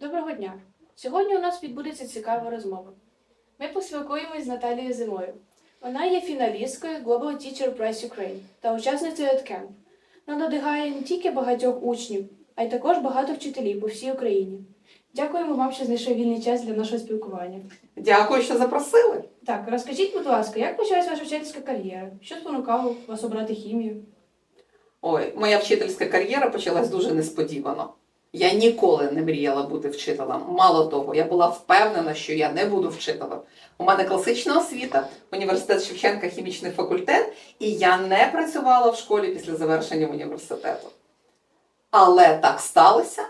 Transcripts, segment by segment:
Доброго дня! Сьогодні у нас відбудеться цікава розмова. Ми поспілкуємось з Наталією Зимою. Вона є фіналісткою Global Teacher Prize Ukraine та учасницею EdCamp. Вона надихає не тільки багатьох учнів, а й також багато вчителів по всій Україні. Дякуємо вам, що знайшли вільний час для нашого спілкування. Дякую, що запросили. Так, розкажіть, будь ласка, як почалась ваша вчительська кар'єра? Що спонукало вас обрати хімію? Ой, моя вчительська кар'єра почалась дуже несподівано. Я ніколи не мріяла бути вчителем. Мало того, я була впевнена, що я не буду вчителем. У мене класична освіта, університет Шевченка, хімічний факультет, і я не працювала в школі після завершення університету. Але так сталося,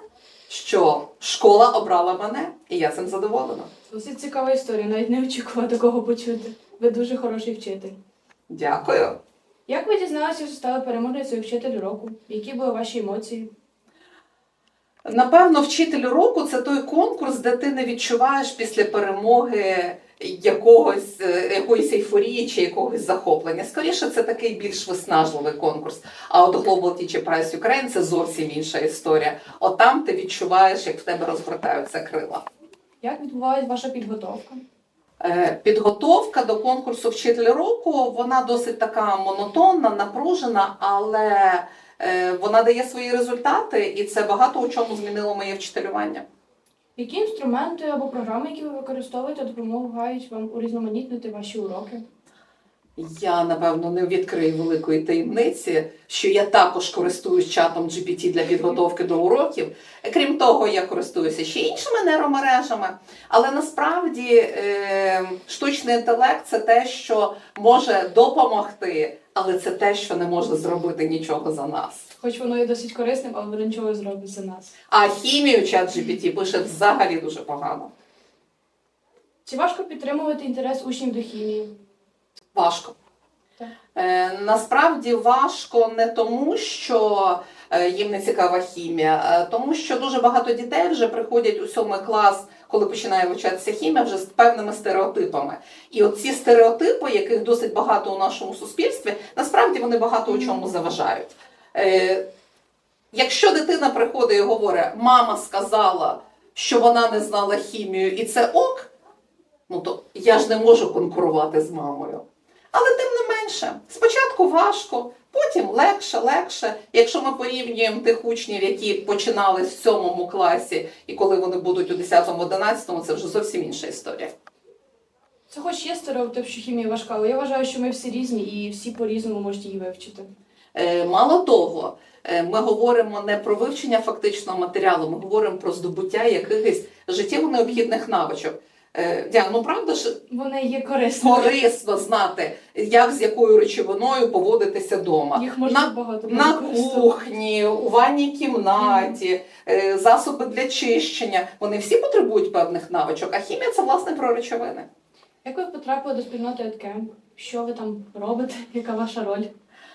що школа обрала мене, і я цим задоволена. Досить цікава історія, навіть не очікувала такого почути. Ви дуже хороший вчитель. Дякую. Як ви дізналися, що стали переможницею вчитель року? Які були ваші емоції? Напевно, вчитель року це той конкурс, де ти не відчуваєш після перемоги якогось, е, якоїсь ейфорії чи якогось захоплення. Скоріше, це такий більш виснажливий конкурс. А от Global Teacher Prize Ukraine це зовсім інша історія. От там ти відчуваєш, як в тебе розгортаються крила. Як відбувалась ваша підготовка? Е, Підготовка до конкурсу Вчитель року вона досить така монотонна, напружена, але вона дає свої результати, і це багато у чому змінило моє вчителювання. Які інструменти або програми, які ви використовуєте, допомагають вам урізноманітнити ваші уроки? Я напевно не відкрию великої таємниці, що я також користуюсь чатом GPT для підготовки до уроків. Крім того, я користуюся ще іншими нейромережами. Але насправді е, штучний інтелект це те, що може допомогти, але це те, що не може зробити нічого за нас. Хоч воно є досить корисним, але воно нічого зробить за нас. А хімію чат GPT пише взагалі дуже погано. Чи важко підтримувати інтерес учнів до хімії? Важко. Е, насправді важко не тому, що е, їм не цікава хімія, а тому що дуже багато дітей вже приходять у сьомий клас, коли починає вивчатися хімія, вже з певними стереотипами. І от ці стереотипи, яких досить багато у нашому суспільстві, насправді вони багато у чому заважають. Е, якщо дитина приходить і говорить, мама сказала, що вона не знала хімію, і це ок, ну то я ж не можу конкурувати з мамою. Але тим не менше, спочатку важко, потім легше, легше. Якщо ми порівнюємо тих учнів, які починали в сьомому класі, і коли вони будуть у 10-11, це вже зовсім інша історія. Це хоч є стереотип, що хімія важка, але я вважаю, що ми всі різні і всі по-різному можуть її вивчити. Е, Мало того, е, ми говоримо не про вивчення фактичного матеріалу, ми говоримо про здобуття якихось життєво необхідних навичок. Е, Діана, ну правда ж Вони є корисними. корисно знати, як з якою речовиною поводитися вдома. Їх можна На- багато На кухні, у ванній кімнаті, е, засоби для чищення. Вони всі потребують певних навичок, а хімія це власне про речовини. Як ви потрапили до спільноти EdCamp? Що ви там робите? Яка ваша роль?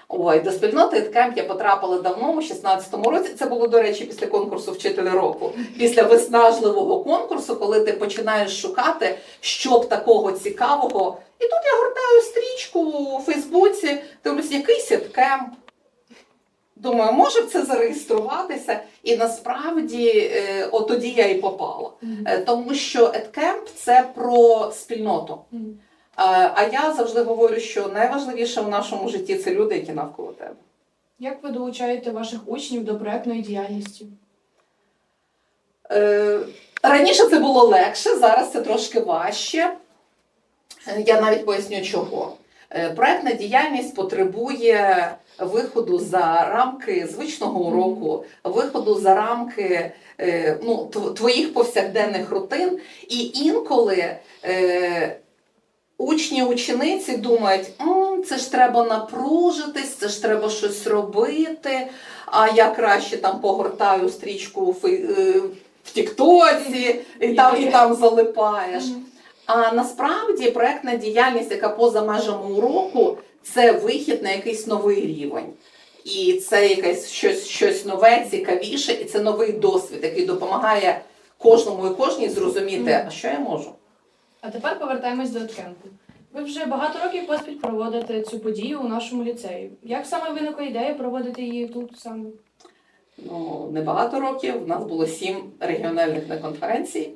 Ой, до спільноти EdCamp я потрапила давно, у 16-му році. Це було, до речі, після конкурсу Вчителя року. Після виснажливого конкурсу, коли ти починаєш шукати, що б такого цікавого. І тут я гортаю стрічку у Фейсбуці, дивлюсь, якийсь EdCamp. Думаю, може б це зареєструватися, і насправді е, от тоді я і попала. Е, Тому що EdCamp – це про спільноту. Е, А я завжди говорю, що найважливіше в нашому житті це люди, які навколо тебе. Як ви долучаєте ваших учнів до проектної діяльності? Е, Раніше це було легше, зараз це трошки важче. Е, Я навіть поясню чого. Проектна діяльність потребує виходу за рамки звичного уроку, виходу за рамки ну, твоїх повсякденних рутин. І інколи учні учениці думають, «М, це ж треба напружитись, це ж треба щось робити. А я краще там погортаю стрічку е, в Тіктоці, і там, і там залипаєш. А насправді проектна діяльність, яка поза межами уроку, це вихід на якийсь новий рівень. І це якесь щось, щось нове, цікавіше, і це новий досвід, який допомагає кожному і кожній зрозуміти, а що я можу. А тепер повертаємось до EdCamp. Ви вже багато років поспіль проводите цю подію у нашому ліцеї. Як саме виникла ідея проводити її тут саме? ну, небагато років. У нас було сім регіональних конференцій.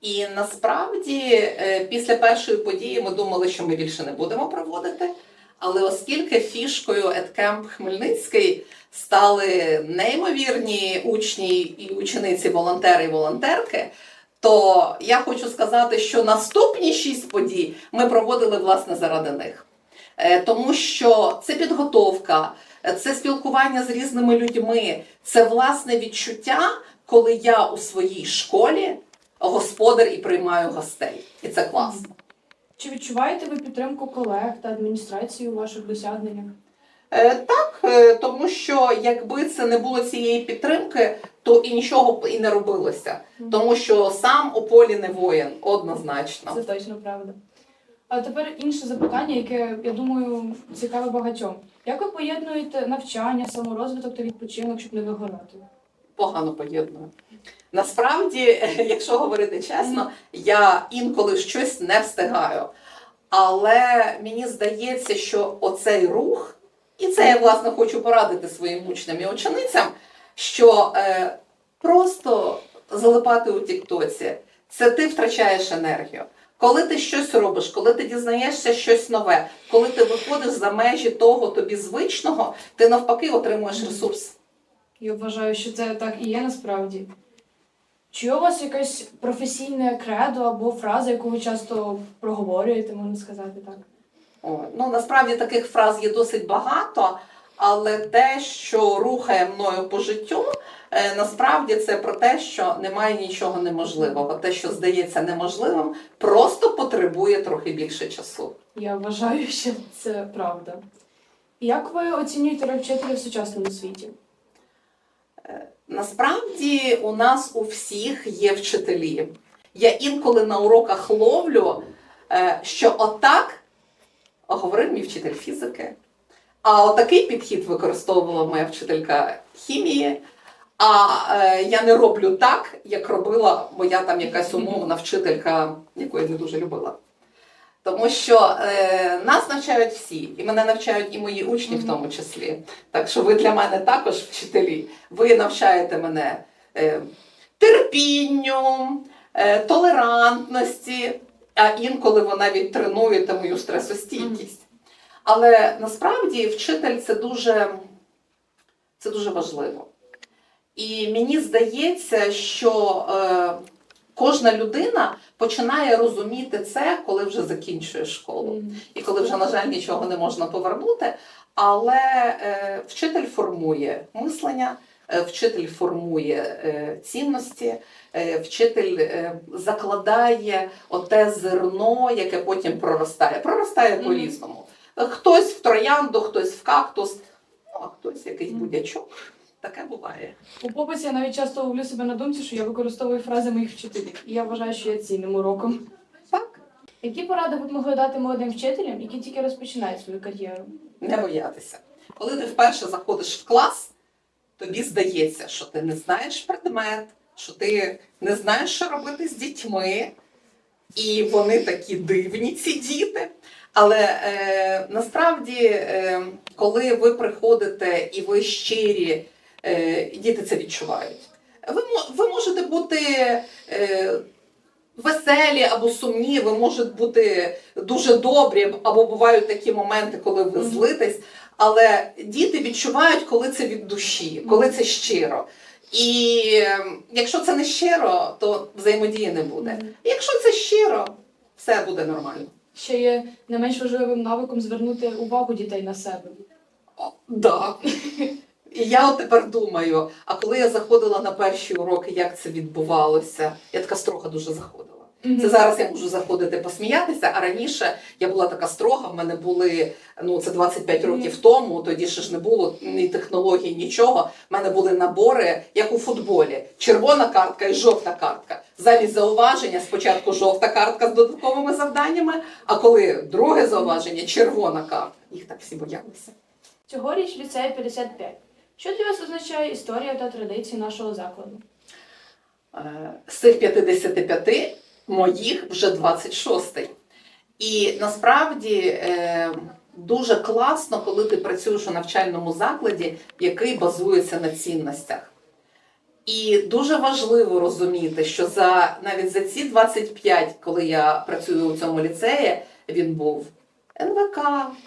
І насправді е, після першої події ми думали, що ми більше не будемо проводити. Але оскільки фішкою EdCamp Хмельницький стали неймовірні учні і учениці, волонтери і волонтерки, то я хочу сказати, що наступні шість подій ми проводили власне заради них. Е, Тому що це підготовка, це спілкування з різними людьми, це власне відчуття, коли я у своїй школі господар і приймаю гостей. І це класно. Чи відчуваєте ви підтримку колег та адміністрації у ваших досягненнях? Е, Так, е, тому що якби це не було цієї підтримки, то і нічого б і не робилося. Тому що сам у полі не воїн, однозначно. Це точно правда. А тепер інше запитання, яке я думаю цікаве багатьом. Як ви поєднуєте навчання, саморозвиток та відпочинок, щоб не вигорати? Погано поєдную. Насправді, якщо говорити чесно, я інколи щось не встигаю. Але мені здається, що оцей рух, і це я власне хочу порадити своїм учням і ученицям, що е, просто залипати у Тіктоці, це ти втрачаєш енергію. Коли ти щось робиш, коли ти дізнаєшся щось нове, коли ти виходиш за межі того тобі звичного, ти навпаки отримуєш ресурс. Я вважаю, що це так і є насправді. Чи у вас якесь професійне кредо або фраза, яку ви часто проговорюєте, можна сказати так? Ну, насправді таких фраз є досить багато, але те, що рухає мною по життю, е, насправді це про те, що немає нічого неможливого. Те, що здається неможливим, просто потребує трохи більше часу. Я вважаю, що це правда. Як ви оцінюєте роль вчителя в сучасному світі? Насправді у нас у всіх є вчителі. Я інколи на уроках ловлю, е, що отак говорив мій вчитель фізики, а отакий підхід використовувала моя вчителька хімії. А е, я не роблю так, як робила моя там якась умовна вчителька, яку я не дуже любила. Тому що е, нас навчають всі, і мене навчають і мої учні в тому числі. Так що ви для мене також вчителі. Ви навчаєте мене е, терпінню, е, толерантності, а інколи ви навіть тренуєте мою стресостійкість. Але насправді вчитель це дуже, це дуже важливо. І мені здається, що е, кожна людина починає розуміти це, коли вже закінчує школу і коли вже, на жаль, нічого не можна повернути. Але е, вчитель формує мислення, вчитель формує е, цінності, е, вчитель е, закладає оте зерно, яке потім проростає. Проростає Мгм. по-різному. Хтось в троянду, хтось в кактус, ну, а хтось якийсь будячок. Таке буває. У попиті я навіть часто ловлю себе на думці, що я використовую фрази моїх вчителів. І я вважаю, що я цінним уроком. Так, Які поради ви б могли дати молодим вчителям, які тільки розпочинають свою кар'єру? не боятися. Коли ти вперше заходиш в клас, тобі здається, що ти не знаєш предмет, що ти не знаєш, що робити з дітьми, і вони такі дивні, ці діти. Але е, насправді, е, коли ви приходите і ви щирі, е, і діти це відчувають. Ви, ви можете бути е, веселі або сумні, ви можете бути дуже добрі, або бувають такі моменти, коли ви злитесь. Але діти відчувають, коли це від душі, коли це щиро. І е, якщо це не щиро, то взаємодії не буде. Якщо це щиро, все буде нормально. Ще є не менш важливим навиком звернути увагу дітей на себе. О, да. І я от тепер думаю, а коли я заходила на перші уроки, як це відбувалося, я така строга дуже заходила. Це зараз я можу заходити посміятися, а раніше я була така строга, в мене були, ну це 25 років тому, тоді ще ж не було ні технологій, нічого. В мене були набори, як у футболі: червона картка і жовта картка. Замість зауваження спочатку жовта картка з додатковими завданнями, а коли друге зауваження червона картка. Їх так всі боялися. Цьогоріч ліцей 55. Що для вас означає історія та традиції нашого закладу? Е, з цих 55 моїх вже 26. І насправді е, дуже класно, коли ти працюєш у навчальному закладі, який базується на цінностях. І дуже важливо розуміти, що за навіть за ці 25, коли я працюю у цьому ліцеї, він був НВК,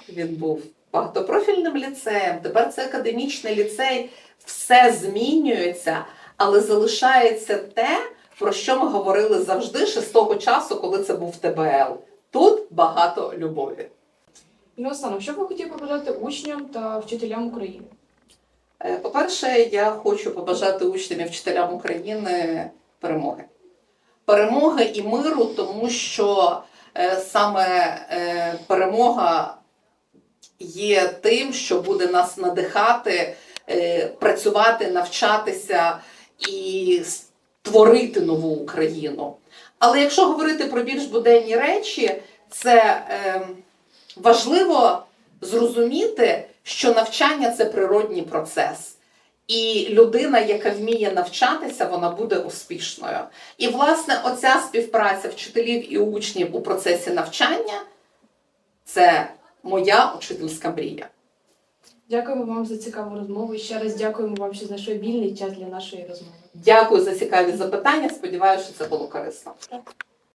він був багатопрофільним ліцеєм. Тепер це академічний ліцей, все змінюється, але залишається те, про що ми говорили завжди ще з того часу, коли це був ТБЛ. Тут багато любові. І наостанок, що б ви хотіли побажати учням та вчителям України? Е, По-перше, я хочу побажати учням і вчителям України перемоги. Перемоги і миру, тому що е, саме е, перемога є тим, що буде нас надихати, працювати, навчатися і створити нову Україну. Але якщо говорити про більш буденні речі, це е, важливо зрозуміти, що навчання це природній процес. І людина, яка вміє навчатися, вона буде успішною. І, власне, оця співпраця вчителів і учнів у процесі навчання це моя учительська мрія. Дякуємо вам за цікаву розмову і ще раз дякуємо вам, що знайшли вільний час для нашої розмови. Дякую за цікаві запитання. Сподіваюся, що це було корисно. Так.